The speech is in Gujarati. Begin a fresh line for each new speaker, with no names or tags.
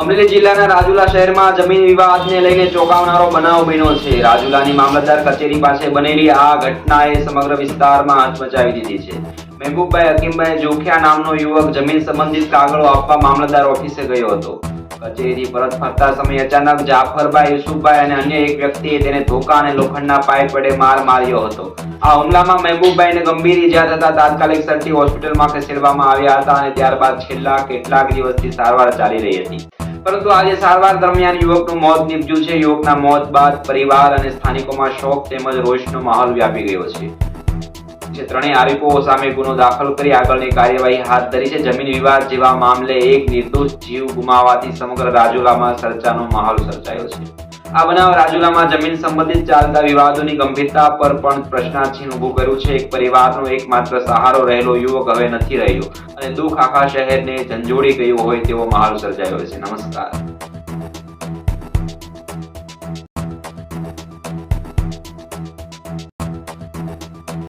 અમરેલી જિલ્લાના રાજુલા શહેરમાં જમીન વિવાદને લઈને ચોંકાવનારો બનાવ બન્યો છે. રાજુલાની મામલતદાર કચેરી પાસે બનેલી આ ઘટનાએ સમગ્ર વિસ્તારમાં હચમચાવી દીધી છે. મહેબૂબભાઈ હકીમભાઈ જોખિયા નામનો યુવક જમીન સંબંધિત કાગળો આપવા મામલતદાર ઓફિસે ગયો હતો. કચેરીથી પરત ફરતા સમયે અચાનક જાફરભાઈ, યુસુફભાઈ અને અન્ય એક વ્યક્તિએ તેને ધોકા અને લોખંડના પાઇપ વડે માર માર્યો હતો. આ હુમલામાં મહેબૂબભાઈને ગંભીર ઇજા થતા તાત્કાલિક સરટી હોસ્પિટલમાં ખસેડવામાં આવ્યા હતા અને ત્યારબાદ છેલ્લા કેટલાક દિવસથી સારવાર ચાલી રહી હતી. પરંતુ આજે સારવાર દરમિયાન યુવકનું મોત નીપજ્યું છે. યુવકના મોત બાદ પરિવાર અને સ્થાનિકોમાં શોક તેમજ રોષનો માહોલ વ્યાપી ગયો છે. જે ત્રણેય આરોપીઓ સામે ગુનો દાખલ કરી આગળની કાર્યવાહી હાથ ધરી છે. જમીન વિવાદ જેવા મામલે એક નિર્દોષ જીવ ગુમાવવાથી સમગ્ર રાજુલામાં ચર્ચાનો માહોલ સર્જાયો છે. આ બનાવ રાજુલામાં જમીન સંબંધિત ચાલતા વિવાદોની ગંભીરતા પર પણ પ્રશ્નાર્થચિહ્ન ઉભું કર્યું છે. એક પરિવારનો એકમાત્ર સહારો રહેલો યુવક હવે નથી રહ્યો અને દુઃખ આખા શહેરને ઝંઝોડી ગયું હોય તેવો માહોલ સર્જાયો છે. નમસ્કાર.